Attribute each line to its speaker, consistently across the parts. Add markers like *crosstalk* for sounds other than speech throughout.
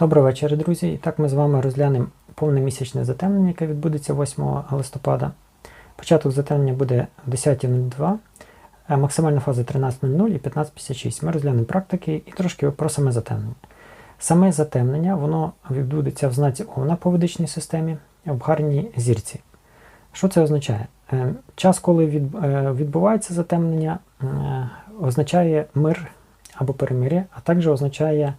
Speaker 1: Добрий вечір, друзі. І так ми з вами розглянемо повне місячне затемнення, яке відбудеться 8 листопада. Початок затемнення буде в 10.02, максимальна фаза 13.00 і 15.56. Ми розглянемо практики і трошки про саме затемнення. Саме затемнення воно відбудеться в знаці Овна по ведичній системі в гарній зірці. Що це означає? Е, Час, коли е, відбувається затемнення, е, означає мир або перемир'я, а також означає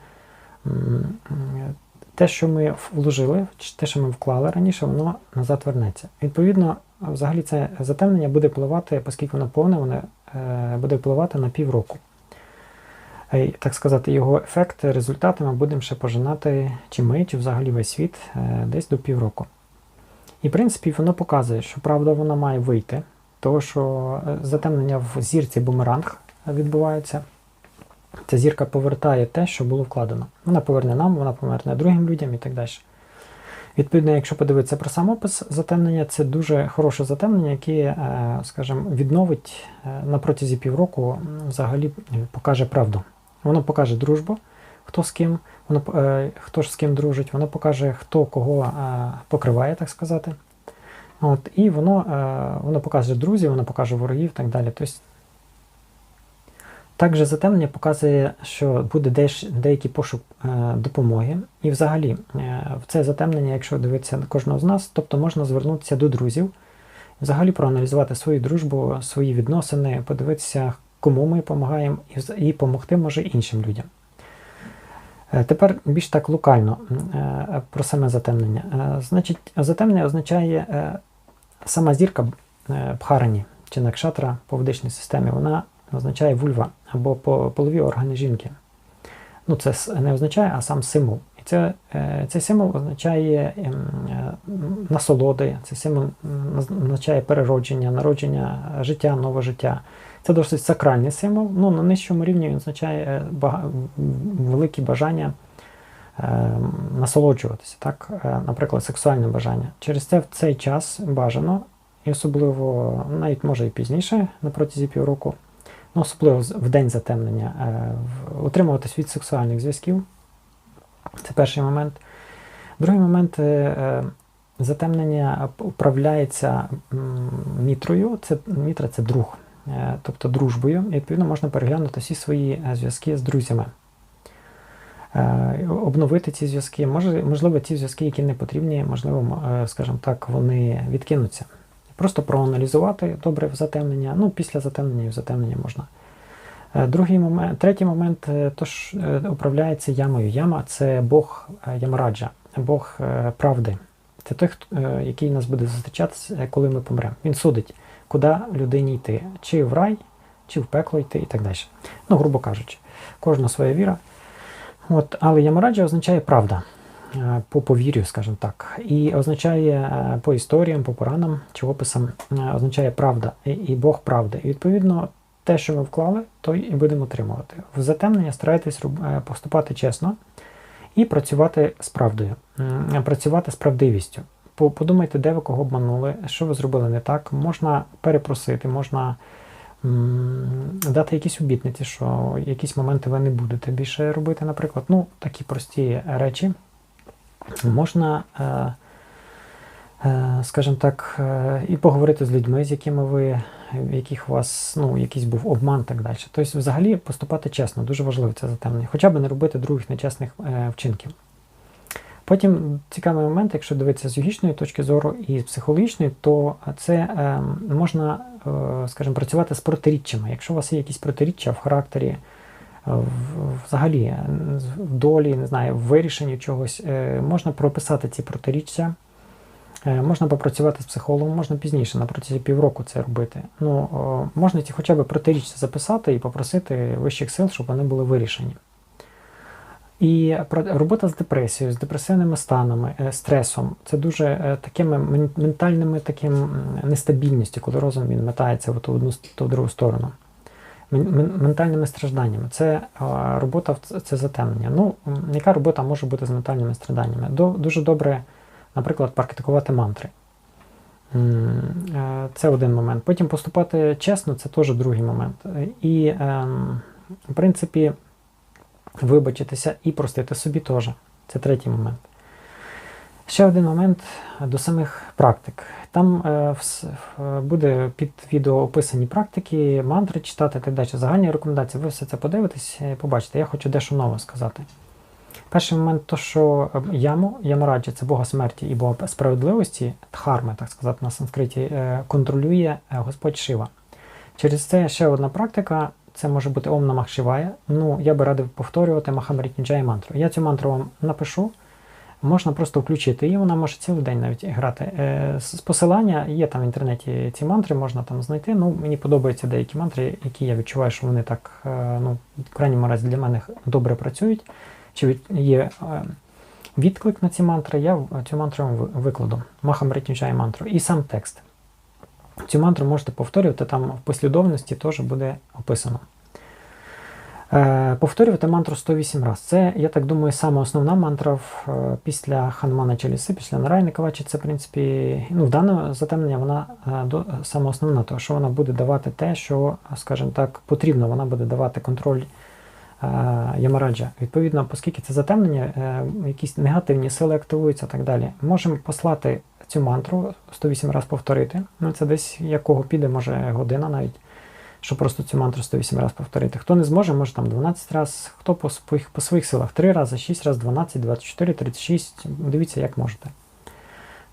Speaker 1: те, що ми вложили, чи те, що ми вклали раніше, воно назад вернеться. Відповідно, взагалі це затемнення буде впливати, оскільки воно повне, воно е, буде впливати на півроку. Е, Так сказати, його ефекти, результати ми будемо ще пожинати, чи ми, чи взагалі весь світ, е, десь до півроку. І, в принципі, воно показує, що правда вона має вийти, тому що затемнення в зірці бумеранг відбувається. Ця зірка повертає те, що було вкладено. Вона поверне нам, вона поверне другим людям і так далі. Відповідно, якщо подивитися про сам опис затемнення, це дуже хороше затемнення, яке, е, скажімо, відновить е, на протязі півроку взагалі покаже правду. Воно покаже дружбу, хто з ким, воно, е, хто ж з ким дружить, воно покаже, хто кого е, покриває, так сказати. От, і воно, е, воно покаже друзів, воно покаже ворогів і так далі. Тобто, також затемнення показує, що буде деякий пошук е, допомоги. І взагалі, е, в це затемнення, якщо дивитися на кожного з нас, тобто можна звернутися до друзів, взагалі проаналізувати свою дружбу, свої відносини, подивитися, кому ми допомагаємо, і, допомогти може іншим людям. Е, Тепер більш так локально про саме затемнення. Значить, затемнення означає сама зірка Бхарані чи Накшатра по ведичній системі, вона означає вульва або по- полові органи жінки. Ну, це не означає, а сам символ. І це, е, цей символ означає ем, е, насолоди, цей символ означає переродження, народження, життя, нове життя. Це досить сакральний символ. Ну, на нижчому рівні він означає е, великі бажання насолоджуватися, так? Наприклад, сексуальне бажання. Через це в цей час бажано, і особливо навіть може і пізніше, на протязі півроку, ну, особливо в день затемнення, е, утримуватись від сексуальних зв'язків. Це перший момент. Другий момент е, е, затемнення управляється мітрою. Це, мітра це друг, е, тобто дружбою. І відповідно можна переглянути всі свої е, зв'язки з друзями. Е, Обновити ці зв'язки. Можливо, ті зв'язки, які не потрібні, можливо, е, скажімо так, вони відкинуться. Просто проаналізувати добре в затемнення. Ну, після затемнення і в затемнення можна. Е, Другий момент, третій момент е, тож е, управляється ямою. Яма це Бог Ямараджа, Бог правди. Це той, який нас буде зустрічатися, коли ми помремо. Він судить, куди людині йти, чи в рай, чи в пекло йти і так далі. Ну, грубо кажучи, кожна своя віра. От, але Ямараджа означає правда по повір'ю, скажімо так, і означає е, по історіям, по поранам чи описам, е, означає правда і, Бог правди. І відповідно, те, що ми вклали, то і будемо отримувати. В затемнення старайтесь е, поступати чесно і працювати з правдою, працювати з правдивістю. Подумайте, де ви кого обманули, що ви зробили не так. Можна перепросити, можна дати якісь обітниці, що якісь моменти ви не будете більше робити, наприклад. Ну, такі прості речі. Можна, е, е, скажімо так, е, і поговорити з людьми, з якими ви, в яких у вас ну, якийсь був обман так далі. Тобто, взагалі поступати чесно, дуже важливо це затемнення. Хоча б не робити других нечесних вчинків. Потім цікавий момент, якщо дивитися з йогічної точки зору і з психологічної, то це е, можна, е, скажімо, працювати з протиріччями. Якщо у вас є якісь протиріччя в характері, взагалі в долі, не знаю, в вирішенні чогось, е, можна прописати ці протиріччя. Е, Можна попрацювати з психологом, можна пізніше, на протязі півроку це робити. Ну, можна ці хоча б протиріччя записати і попросити вищих сил, щоб вони були вирішені. І робота з депресією, з депресивними станами, е, стресом це дуже такими ментальними таким нестабільністю, коли розум він метається в ту одну ту другу сторону. Мен- мен- Ментальними стражданнями. Це робота це затемнення. Ну, яка робота може бути з ментальними страданнями? Дуже добре, наприклад, практикувати мантри. Е, Це один момент. Потім поступати чесно, це теж другий момент. І, ем, в принципі, вибачитися і простити собі теж. Це третій момент. Ще один момент до самих практик. Там е, буде під відео описані практики, мантри читати і так далі. Загальні рекомендації. Ви все це подивитесь, е, побачите. Я хочу дещо нове сказати. Перший момент, то що е, яму, ямараджа це Бога смерті і Бога справедливості, дхарми, так сказати, на санскриті, е, контролює е, Господь Шива. Через це ще одна практика. Це може бути Ом Намах Шивая. Ну, я би радив повторювати Махамрітніджай мантру. Я цю мантру вам напишу. Можна просто включити її, вона може цілий день навіть грати. Е, З посилання є там в інтернеті ці мантри, можна там знайти. Ну, мені подобаються деякі мантри, які я відчуваю, що вони так, е, ну, в крайньому разі для мене добре працюють. Чи є е, відклик на ці мантри, я цю мантру вам ви- викладу. Мантру. І сам текст. Цю мантру можете повторювати, там в послідовності теж буде описано. Е, повторювати мантру 108 разів. Це, я так думаю, саме основна мантра е, після Ханмана Чаліси, після Нарайни Кавачі. Це, в принципі, ну, в дане затемнення вона е, саме основна, тому що вона буде давати те, що, скажімо так, потрібно. Вона буде давати контроль Ямараджа. Відповідно, оскільки це затемнення, якісь негативні сили активуються і так далі. Можемо послати цю мантру 108 разів повторити. Ну, це десь якого піде, може година навіть щоб просто цю мантру 108 разів повторити. Хто не зможе, може там 12 разів, хто по своїх, по своїх силах 3 рази, 6 разів, 12, 24, 36. Дивіться, як можете.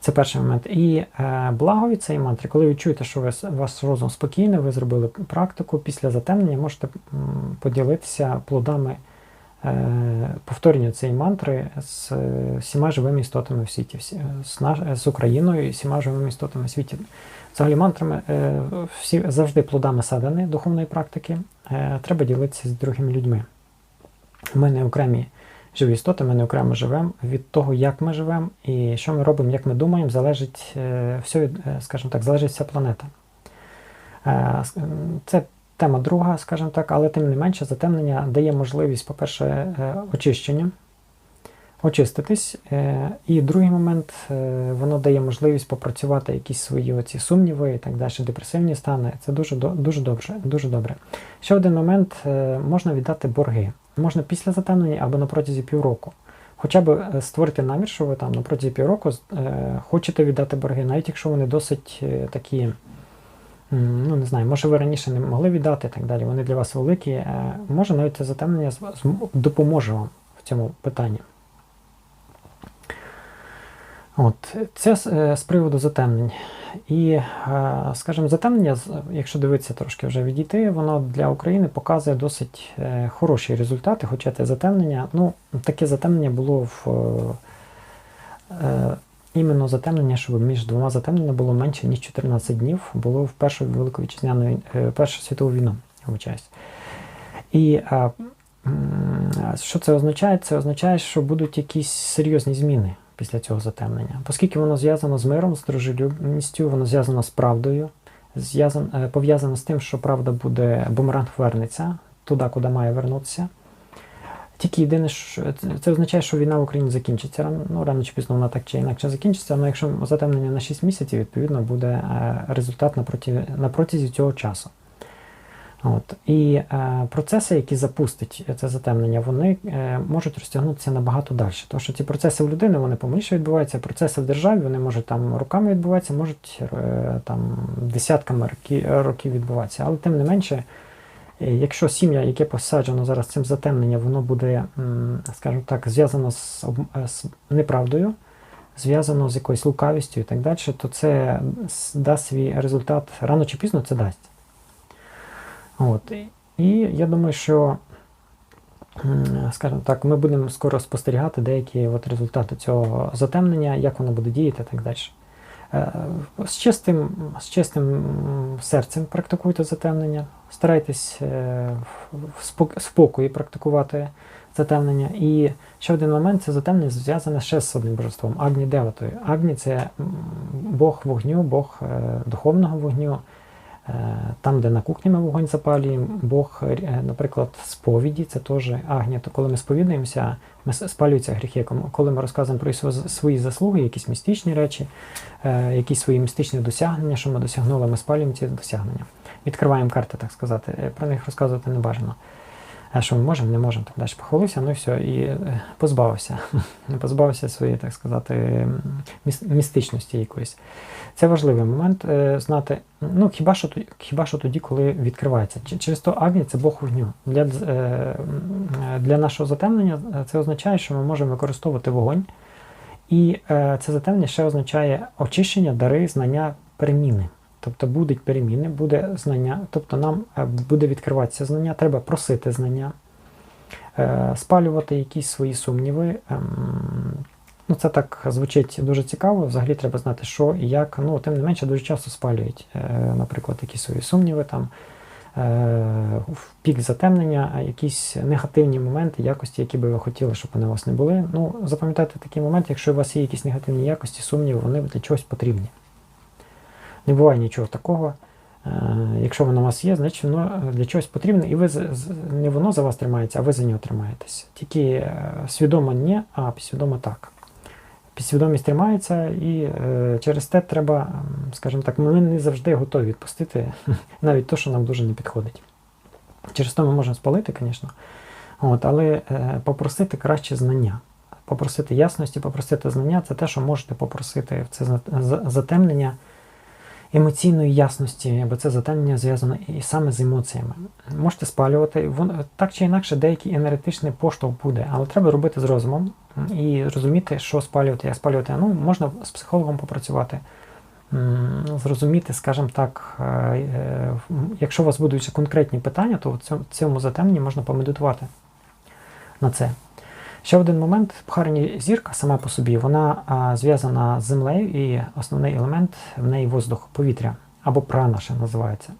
Speaker 1: Це перший момент. І е, благо від цієї мантри, коли ви чуєте, що ви, ваш розум спокійний, ви зробили практику після затемнення, можете м, поділитися плодами повторення цієї мантри з е, всіма живими істотами в світі, з, наш, з Україною і всіма живими істотами в світі. Взагалі мантрами е, всі завжди плодами садини духовної практики. Е, треба ділитися з другими людьми. Ми не окремі живі істоти, ми не окремо живемо. Від того, як ми живемо і що ми робимо, як ми думаємо, залежить е, все, е, скажімо так, залежить вся планета. Е, Це тема друга, скажімо так, але тим не менше затемнення дає можливість, по-перше, е, очищення, очиститись. Е, І другий момент, е, воно дає можливість попрацювати якісь свої оці сумніви і так далі, депресивні стани. Це дуже, дуже добре. Дуже добре. Ще один момент, можна віддати борги. Можна після затемнення або на протязі півроку. Хоча б створити намір, що ви там на протязі півроку хочете віддати борги, навіть якщо вони досить такі, ну не знаю, може ви раніше не могли віддати і так далі, вони для вас великі. Е, може навіть це затемнення допоможе вам в цьому питанні. От, це з, е, приводу затемнень. І, е, скажімо, затемнення, якщо дивитися трошки вже відійти, воно для України показує досить хороші результати, хоча це затемнення, ну, таке затемнення було в іменно затемнення, щоб між двома затемненнями було менше, ніж 14 днів, було в Першу Велику Вітчизняну е, Першу світову війну, вибачаюсь. І м, що це означає? Це означає, що будуть якісь серйозні зміни після цього затемнення. Оскільки воно зв'язано з миром, з дружелюбністю, воно зв'язано з правдою, е, пов'язано з тим, що правда буде бумеранг вернеться туди, куди має вернутися. Тільки єдине, що це, означає, що війна в Україні закінчиться. Ну, рано чи пізно вона так чи інакше закінчиться, але якщо затемнення на 6 місяців, відповідно буде е, результат на, протязі цього часу. От. І е, процеси, які запустить це затемнення, вони е, можуть розтягнутися набагато далі. Тому що ці процеси в людини вони помиліше відбуваються, процеси в державі вони можуть там роками відбуватися, можуть е, там десятками років відбуватися. Але тим не менше, якщо сім'я, яке посаджено зараз цим затемненням, воно буде, скажімо так, зв'язано з, е, з неправдою, зв'язано з якоюсь лукавістю і так далі, то це дасть свій результат рано чи пізно це дасть. От. І я думаю, що, скажімо так, ми будемо скоро спостерігати деякі от результати цього затемнення, як воно буде діяти і так далі. Е, З чистим, з чистим серцем практикуйте затемнення, старайтесь е, в спокої практикувати затемнення. І ще один момент це затемнення зв'язане ще з одним божеством Агні Деватою. Агні це Бог вогню, Бог е, духовного вогню. Е, Там, де на кухні ми вогонь запалюємо, Бог, е, наприклад, сповіді, це теж агня. То коли ми сповідаємося, ми спалюються гріхи. Коли ми розказуємо про свої заслуги, якісь містичні речі, е, якісь свої містичні досягнення, що ми досягнули, ми спалюємо ці досягнення. Відкриваємо карти, так сказати. Про них розказувати не бажано. Що ми можемо, не можемо, так далі похвалився, ну і все, і е, позбавився. *laughs* позбавився своєї, так сказати, містичності якоїсь. Це важливий момент е, знати. Ну, хіба що, хіба що тоді, коли відкривається. Через то Агні це Бог вогню. Для, е, для нашого затемнення це означає, що ми можемо використовувати вогонь. І це затемнення ще означає очищення, дари, знання, переміни. Тобто будуть переміни, буде знання, тобто нам е, буде відкриватися знання, треба просити знання, е, спалювати якісь свої сумніви. Ем, Ну, це так звучить дуже цікаво. Взагалі треба знати, що і як. Ну, тим не менше, дуже часто спалюють, е, наприклад, якісь свої сумніви, там, в пік затемнення, якісь негативні моменти, якості, які би ви хотіли, щоб вони у вас не були. Ну, запам'ятайте такий момент, якщо у вас є якісь негативні якості, сумніви, вони для чогось потрібні. Не буває нічого такого. Е, Якщо воно у вас є, значить воно для чогось потрібне, і ви не воно за вас тримається, а ви за нього тримаєтесь. Тільки е, свідомо ні, а підсвідомо так. Підсвідомість тримається, і е, через те треба, скажімо так, ми не завжди готові відпустити *laughs* навіть те, що нам дуже не підходить. Через те ми можемо спалити, звісно, от, але попросити краще знання. Попросити ясності, попросити знання це те, що можете попросити в це за- за- затемнення емоційної ясності, бо це затемнення зв'язане і саме з емоціями. Можете спалювати, так чи інакше, деякий енергетичний поштовх буде, але треба робити з розумом і розуміти, що спалювати, як спалювати. Ну, можна з психологом попрацювати, зрозуміти, скажімо так, е, е, якщо у вас будуть конкретні питання, то в цьому затемненні можна помедитувати на це. Ще один момент: Бхарані зірка сама по собі, вона зв'язана з землею, і основний елемент в неї воздух, повітря або прана ще називається.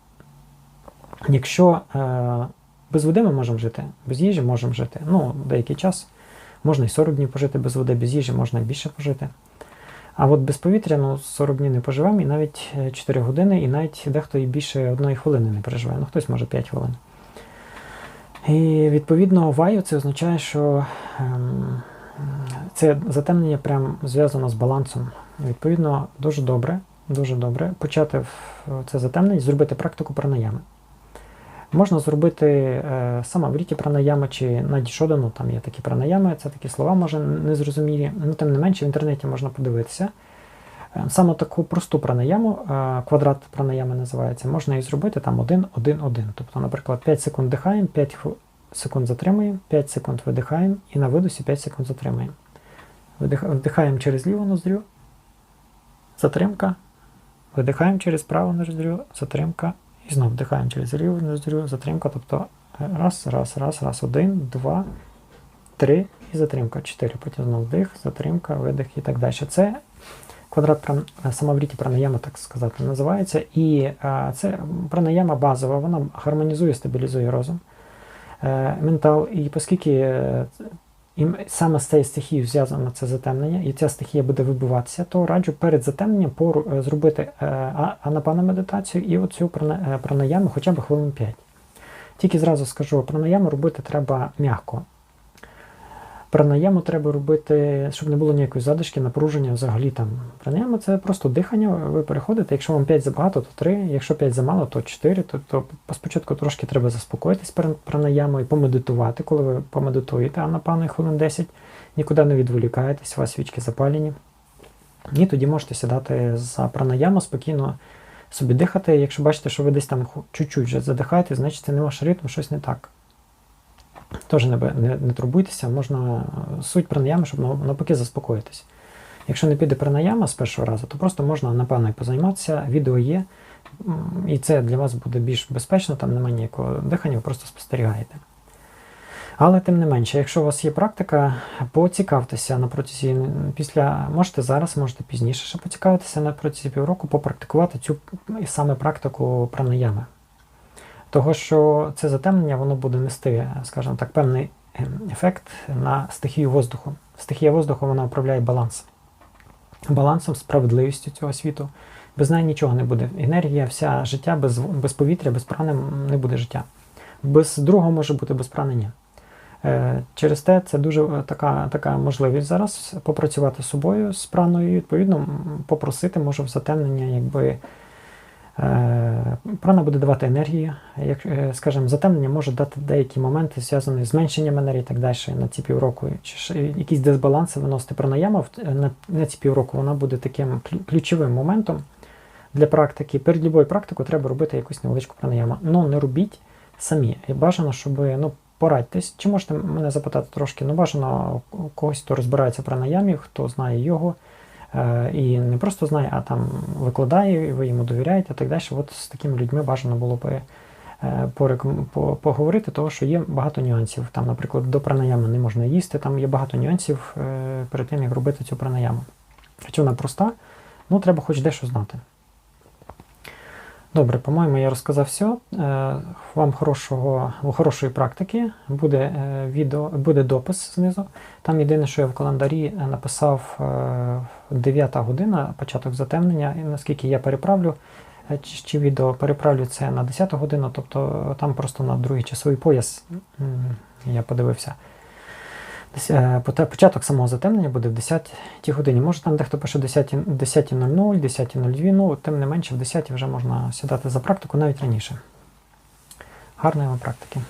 Speaker 1: Якщо е, без води ми можемо жити, без їжі можемо жити. Ну, деякий час можна і 40 днів пожити без води, без їжі можна і більше пожити. А от без повітря ну, 40 днів не поживемо, і навіть е, 4 години, і навіть дехто і більше одної хвилини не переживе. Ну, хтось може 5 хвилин. І відповідно ваю це означає, що ем, це затемнення прям зв'язано з балансом. Відповідно, дуже добре, дуже добре почати це затемнення, зробити практику пранаями. Можна зробити е, сама в ріті пранаями чи на дішодану, там є такі пранаями, це такі слова, може незрозумілі, ну тим не менше в інтернеті можна подивитися. Е, Саме таку просту пранаяму, е, квадрат пранаями називається, можна і зробити там 1-1-1. Тобто, наприклад, 5 секунд дихаємо, 5 секунд затримуємо, 5 секунд видихаємо і на видосі 5 секунд затримуємо. Вдихаємо через ліву ноздрю, затримка, видихаємо через праву ноздрю, затримка, і знову вдихаємо через ліву ноздрю, затримка. Тобто е, раз, раз, раз, раз, один, два, три і затримка, чотири. Потім знову вдих, затримка, видих і так далі. Це квадрат пран... самавріті пранаяма, так сказати, називається. І це пранаяма базова, вона гармонізує, стабілізує розум, е, ментал. І оскільки е, саме з цією стихією зв'язано це затемнення, і ця стихія буде вибиватися, то раджу перед затемненням е, зробити е, анапана медитацію і оцю прана- е, пранаяму хоча б хвилин 5. Тільки зразу скажу, пранаяму робити треба м'яко. Пранаяму треба робити, щоб не було ніякої задишки, напруження взагалі там. Пранаяма це просто дихання, ви переходите. Якщо вам 5 забагато, то 3, якщо 5 замало, то 4. То, то спочатку трошки треба заспокоїтись перед пранаямою, помедитувати. Коли ви помедитуєте анапаною хвилин 10, нікуди не відволікаєтесь, у вас свічки запалені. І тоді можете сідати за пранаяму, спокійно собі дихати. Якщо бачите, що ви десь там чуть-чуть вже задихаєте, значить це не ваш ритм, щось не так. Теж не, не, не турбуйтеся, можна суть пранаями, щоб навпаки заспокоїтись. Якщо не піде пранаяма з першого разу, то просто можна напевно і позайматися, відео є, і це для вас буде більш безпечно, там немає ніякого дихання, ви просто спостерігаєте. Але тим не менше, якщо у вас є практика, поцікавтеся на протязі після, можете зараз, можете пізніше ще поцікавитися на протязі півроку, попрактикувати цю саме практику пранаями. Того, що це затемнення, воно буде нести, скажімо так, певний ем, ефект на стихію воздуху. Стихія воздуху вона управляє балансом. Балансом, справедливістю цього світу. Без неї нічого не буде. Енергія, вся життя без, без повітря, без прани не буде життя. Без другого може бути без прани ні. Е, Через те це дуже е, така, така можливість зараз попрацювати з собою, з праною, відповідно попросити, може, в затемнення, якби Прана буде давати енергію. Як, е, скажімо, затемнення може дати деякі моменти, зв'язані з зменшенням енергії так далі на ці півроку. Чи ж якісь дисбаланси виносити пранаяма на, на ці півроку, вона буде таким ключовим моментом для практики. Перед любою практикою треба робити якусь невеличку пранаяму. Ну не робіть самі. І бажано, щоб ну, порадьтесь. Чи можете мене запитати трошки? Ну, бажано когось, хто розбирається в пранаямі, хто знає його. Е, І не просто знає, а там викладає, і ви йому довіряєте і так далі. От з такими людьми бажано було би е, поговорити, тому що є багато нюансів. Там, наприклад, до пранаями не можна їсти, там є багато нюансів е, перед тим, як робити цю пранаяму. Хоча вона проста, ну треба хоч дещо знати. Добре, по-моєму, я розказав все. Е, Вам хорошого, хорошої практики. Буде е, відео, буде допис знизу. Там єдине, що я в календарі е, написав е, 9 година, початок затемнення, і наскільки я переправлю, е, чи, відео переправлю це на 10 годину, тобто е, там просто на другий часовий пояс я подивився. Е, Початок самого затемнення буде в 10 годині. Може там дехто пише 10.00, 10.02, ну тим не менше в 10 вже можна сідати за практику навіть раніше. Гарної вам практики.